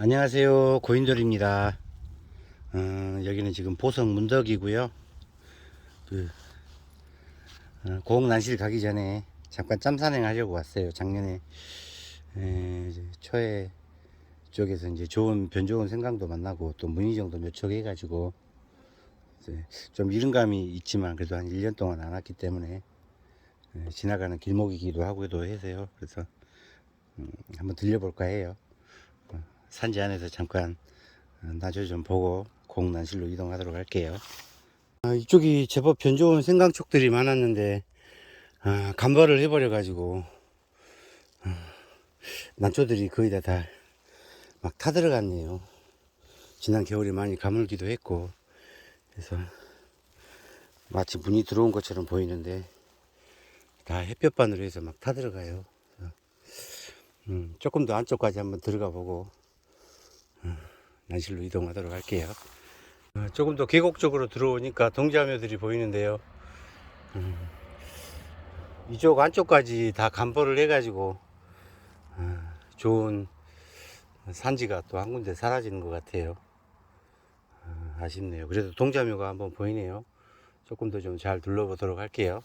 안녕하세요. 고인돌입니다. 어, 여기는 지금 보성 문덕이고요. 그 어, 고흥 난실 가기 전에 잠깐 짬산행 하려고 왔어요. 작년에 에, 초에 쪽에서 이제 좋은 변 좋은 생강도 만나고 또척 해가지고 이제 좀 이른감이 있지만 그래도 한 1년 동안 안 왔기 때문에 에, 지나가는 길목이기도 하고도 해서요. 그래서 음, 한번 들려볼까 해요 산지 안에서 잠깐 어, 나주 좀 보고 공난실로 이동하도록 할게요. 아, 이쪽이 제법 변 좋은 생강촉들이 많았는데 아, 간발을 해버려 가지고 난초들이 거의 다 다 막 타들어갔네요. 지난 겨울에 많이 가물기도 했고 그래서 마치 문이 들어온 것처럼 보이는데 다 햇볕반으로 해서 막 타들어가요. 음, 조금 더 안쪽까지 한번 들어가 보고 난실로 이동하도록 할게요. 어, 조금 더 계곡 쪽으로 들어오니까 동자묘들이 보이는데요. 음, 이쪽 안쪽까지 다 간보를 해가지고 어, 좋은 산지가 또 한 군데 사라지는 것 같아요. 어, 아쉽네요. 그래도 동자묘가 한번 보이네요. 조금 더 좀 잘 둘러보도록 할게요.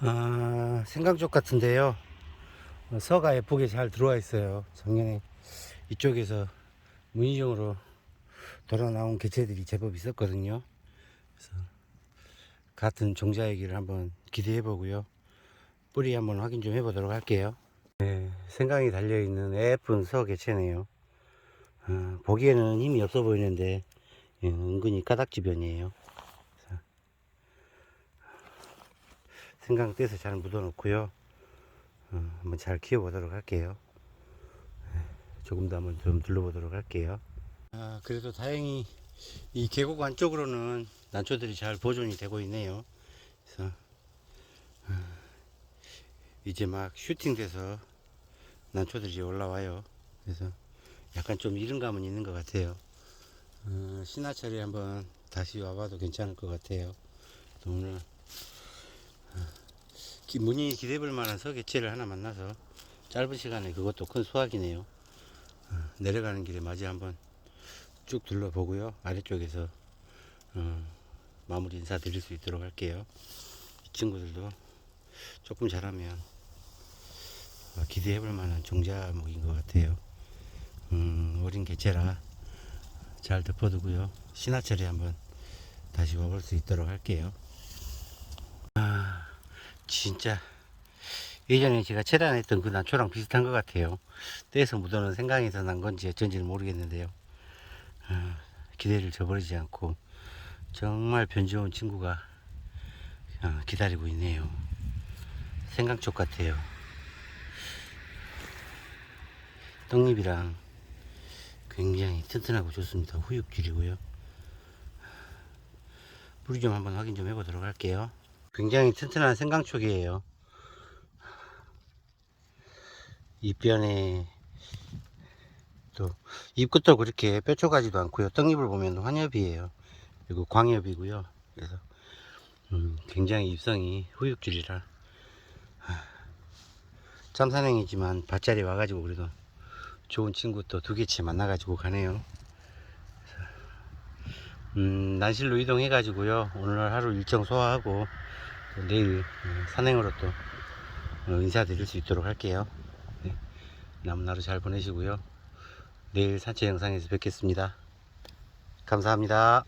아, 생강 쪽 같은데요. 어, 서가 예쁘게 잘 들어와 있어요. 작년에 이쪽에서 무인정으로 돌아 나온 개체들이 제법 있었거든요. 그래서 같은 종자이기를 한번 기대해 보고요. 뿌리 한번 확인 좀 해보도록 할게요. 네, 생강이 달려있는 예쁜 서 개체네요. 어, 보기에는 힘이 없어 보이는데 예, 은근히 까닥지변이에요. 생강 떼서 잘 묻어놓고요. 어, 한번 잘 키워보도록 할게요. 조금 더 한번 좀 둘러보도록 할게요. 아, 그래도 다행히 이 계곡 안쪽으로는 난초들이 잘 보존이 되고 있네요. 그래서 아, 이제 막 슈팅돼서 난초들이 올라와요. 그래서 약간 좀 이른 감은 있는 것 같아요. 어, 신화철에 한번 다시 와봐도 괜찮을 것 같아요. 또 오늘 아, 기- 문이 기대볼 만한 서개체를 하나 만나서 짧은 시간에 그것도 큰 수확이네요. 내려가는 길에 마저 한번 쭉 둘러보고요. 아래쪽에서 어, 마무리 인사 드릴 수 있도록 할게요. 이 친구들도 조금 잘하면 어, 기대해 볼 만한 종자목인 것 같아요. 음, 어린 개체라 잘 덮어두고요. 신화철에 한번 다시 와볼 수 있도록 할게요. 아, 진짜 예전에 제가 체단했던 그 난초랑 비슷한 것 같아요. 떼서 묻어놓은 생강에서 난 건지 어쩐지는 모르겠는데요. 아, 기대를 저버리지 않고 정말 변 좋은 친구가 아, 기다리고 있네요. 생강쪽 같아요. 떡잎이랑 굉장히 튼튼하고 좋습니다. 후육질이고요. 뿌리 좀 한번 확인 좀 해보도록 할게요. 굉장히 튼튼한 생강촉이에요. 잎변에 또 잎끝도 그렇게 뾰족하지도 않고요. 떡잎을 보면 환엽이에요. 그리고 광엽이고요. 그래서 음, 굉장히 잎성이 후육질이라 하, 짬산행이지만 밭자리 와가지고 그래도 좋은 친구 또 두 개치 만나가지고 가네요. 음, 난실로 이동해가지고요. 오늘 하루 일정 소화하고 또 내일 음, 산행으로 또 어, 인사드릴 수 있도록 할게요. 남은 하루 잘 보내시고요. 내일 산책 영상에서 뵙겠습니다. 감사합니다.